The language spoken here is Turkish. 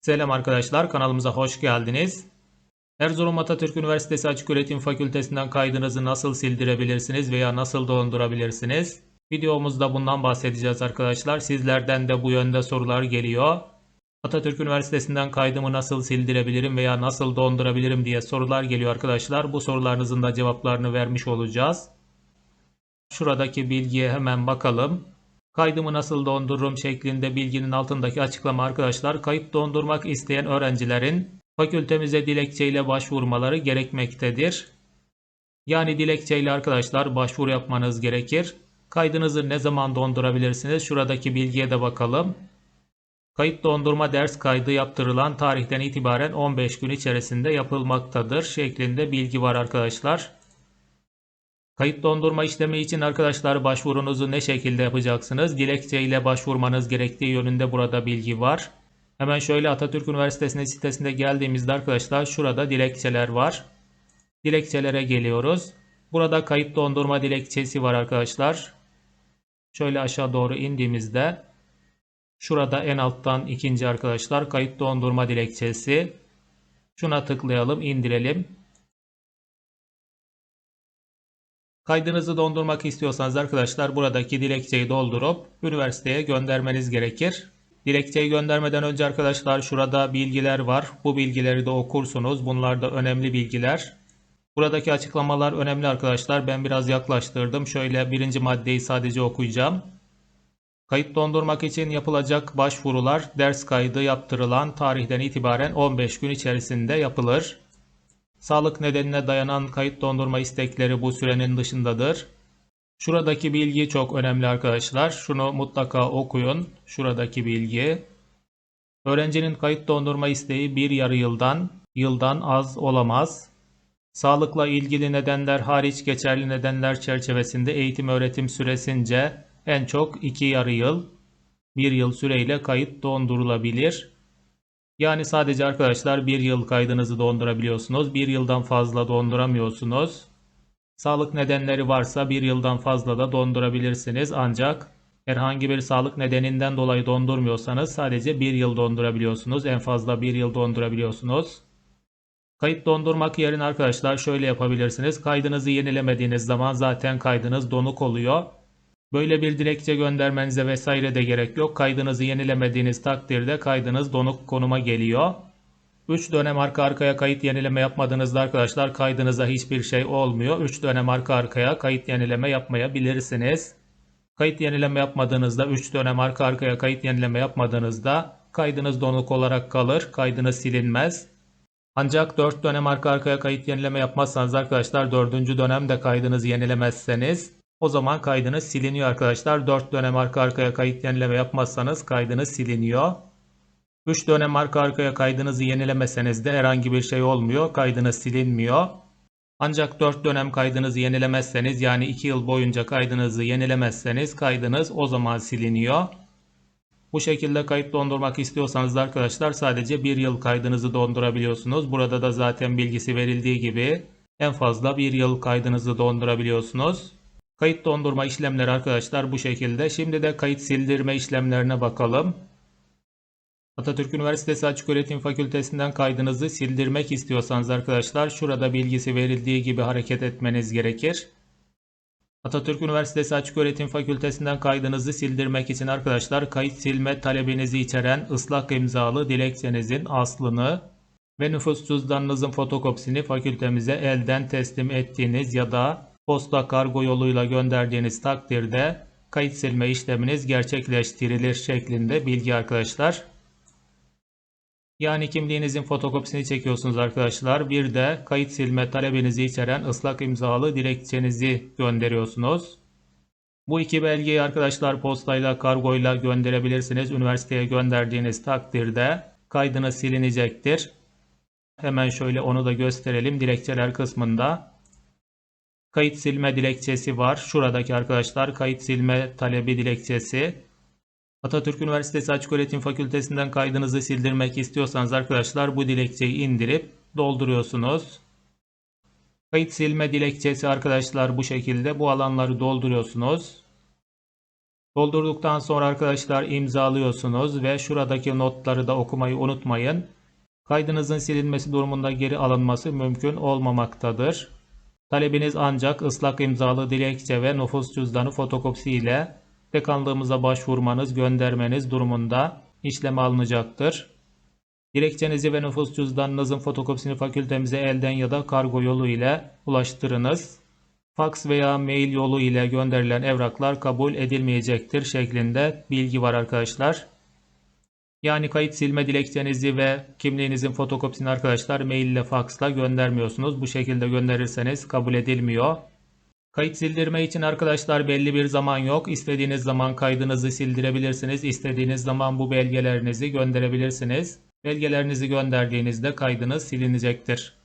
Selam arkadaşlar, kanalımıza hoş geldiniz. Erzurum Atatürk Üniversitesi Açıköğretim Fakültesinden kaydınızı nasıl sildirebilirsiniz veya nasıl dondurabilirsiniz? Videomuzda bundan bahsedeceğiz arkadaşlar. Sizlerden de bu yönde sorular geliyor. Atatürk Üniversitesi'nden kaydımı nasıl sildirebilirim veya nasıl dondurabilirim diye sorular geliyor arkadaşlar. Bu sorularınızın da cevaplarını vermiş olacağız. Şuradaki bilgiye hemen bakalım. Kaydımı nasıl dondururum şeklinde bilginin altındaki açıklama arkadaşlar kayıt dondurmak isteyen öğrencilerin fakültemize dilekçeyle başvurmaları gerekmektedir. Yani dilekçeyle arkadaşlar başvuru yapmanız gerekir. Kaydınızı ne zaman dondurabilirsiniz? Şuradaki bilgiye de bakalım. Kayıt dondurma ders kaydı yaptırılan tarihten itibaren 15 gün içerisinde yapılmaktadır şeklinde bilgi var arkadaşlar. Kayıt dondurma işlemi için arkadaşlar başvurunuzu ne şekilde yapacaksınız? Dilekçe ile başvurmanız gerektiği yönünde burada bilgi var. Hemen şöyle Atatürk Üniversitesi'nin sitesinde geldiğimizde arkadaşlar şurada dilekçeler var. Dilekçelere geliyoruz. Burada kayıt dondurma dilekçesi var arkadaşlar. Şöyle aşağı doğru indiğimizde şurada en alttan ikinci arkadaşlar kayıt dondurma dilekçesi. Şuna tıklayalım, indirelim. Kaydınızı dondurmak istiyorsanız arkadaşlar buradaki dilekçeyi doldurup üniversiteye göndermeniz gerekir. Dilekçeyi göndermeden önce arkadaşlar şurada bilgiler var. Bu bilgileri de okursunuz. Bunlar da önemli bilgiler. Buradaki açıklamalar önemli arkadaşlar. Ben biraz yaklaştırdım. Şöyle birinci maddeyi sadece okuyacağım. Kayıt dondurmak için yapılacak başvurular ders kaydı yaptırılan tarihten itibaren 15 gün içerisinde yapılır. Sağlık nedenine dayanan kayıt dondurma istekleri bu sürenin dışındadır. Şuradaki bilgi çok önemli arkadaşlar. Şunu mutlaka okuyun. Şuradaki bilgi. Öğrencinin kayıt dondurma isteği bir yarı yıldan, yıldan az olamaz. Sağlıkla ilgili nedenler hariç geçerli nedenler çerçevesinde eğitim öğretim süresince en çok iki yarı yıl, bir yıl süreyle kayıt dondurulabilir. Yani sadece arkadaşlar bir yıl kaydınızı dondurabiliyorsunuz. Bir yıldan fazla donduramıyorsunuz. Sağlık nedenleri varsa bir yıldan fazla da dondurabilirsiniz. Ancak herhangi bir sağlık nedeninden dolayı dondurmuyorsanız sadece bir yıl dondurabiliyorsunuz. En fazla bir yıl dondurabiliyorsunuz. Kayıt dondurmak yerine arkadaşlar şöyle yapabilirsiniz. Kaydınızı yenilemediğiniz zaman zaten kaydınız donuk oluyor. Böyle bir dilekçe göndermenize vesaire de gerek yok. Kaydınızı yenilemediğiniz takdirde kaydınız donuk konuma geliyor. 3 dönem arka arkaya kayıt yenileme yapmadığınızda arkadaşlar kaydınıza hiçbir şey olmuyor. 3 dönem arka arkaya kayıt yenileme yapmayabilirsiniz. Kayıt yenileme yapmadığınızda 3 dönem arka arkaya kayıt yenileme yapmadığınızda kaydınız donuk olarak kalır. Kaydınız silinmez. Ancak 4 dönem arka arkaya kayıt yenileme yapmazsanız arkadaşlar 4. dönemde kaydınızı yenilemezseniz o zaman kaydınız siliniyor arkadaşlar. 4 dönem arka arkaya kayıt yenileme yapmazsanız kaydınız siliniyor. 3 dönem arka arkaya kaydınızı yenilemeseniz de herhangi bir şey olmuyor. Kaydınız silinmiyor. Ancak 4 dönem kaydınızı yenilemezseniz yani 2 yıl boyunca kaydınızı yenilemezseniz kaydınız o zaman siliniyor. Bu şekilde kayıt dondurmak istiyorsanız da arkadaşlar sadece 1 yıl kaydınızı dondurabiliyorsunuz. Burada da zaten bilgisi verildiği gibi en fazla 1 yıl kaydınızı dondurabiliyorsunuz. Kayıt dondurma işlemleri arkadaşlar bu şekilde. Şimdi de kayıt sildirme işlemlerine bakalım. Atatürk Üniversitesi Açıköğretim Fakültesinden kaydınızı sildirmek istiyorsanız arkadaşlar şurada bilgisi verildiği gibi hareket etmeniz gerekir. Atatürk Üniversitesi Açıköğretim Fakültesinden kaydınızı sildirmek için arkadaşlar kayıt silme talebinizi içeren ıslak imzalı dilekçenizin aslını ve nüfus cüzdanınızın fotokopisini fakültemize elden teslim ettiğiniz ya da posta kargo yoluyla gönderdiğiniz takdirde kayıt silme işleminiz gerçekleştirilir şeklinde bilgi arkadaşlar. Yani kimliğinizin fotokopisini çekiyorsunuz arkadaşlar. Bir de kayıt silme talebinizi içeren ıslak imzalı dilekçenizi gönderiyorsunuz. Bu iki belgeyi arkadaşlar postayla kargoyla gönderebilirsiniz. Üniversiteye gönderdiğiniz takdirde kaydınız silinecektir. Hemen şöyle onu da gösterelim dilekçeler kısmında. Kayıt silme dilekçesi var. Şuradaki arkadaşlar kayıt silme talebi dilekçesi. Atatürk Üniversitesi Açıköğretim Fakültesinden kaydınızı sildirmek istiyorsanız arkadaşlar bu dilekçeyi indirip dolduruyorsunuz. Kayıt silme dilekçesi arkadaşlar bu şekilde bu alanları dolduruyorsunuz. Doldurduktan sonra arkadaşlar imzalıyorsunuz ve şuradaki notları da okumayı unutmayın. Kaydınızın silinmesi durumunda geri alınması mümkün olmamaktadır. Talebiniz ancak ıslak imzalı dilekçe ve nüfus cüzdanı fotokopisi ile dekanlığımıza başvurmanız, göndermeniz durumunda işleme alınacaktır. Dilekçenizi ve nüfus cüzdanınızın fotokopisini fakültemize elden ya da kargo yolu ile ulaştırınız. Faks veya mail yolu ile gönderilen evraklar kabul edilmeyecektir şeklinde bilgi var arkadaşlar. Yani kayıt silme dilekçenizi ve kimliğinizin fotokopisini arkadaşlar mail ile faksla göndermiyorsunuz. Bu şekilde gönderirseniz kabul edilmiyor. Kayıt sildirme için arkadaşlar belli bir zaman yok. İstediğiniz zaman kaydınızı sildirebilirsiniz. İstediğiniz zaman bu belgelerinizi gönderebilirsiniz. Belgelerinizi gönderdiğinizde kaydınız silinecektir.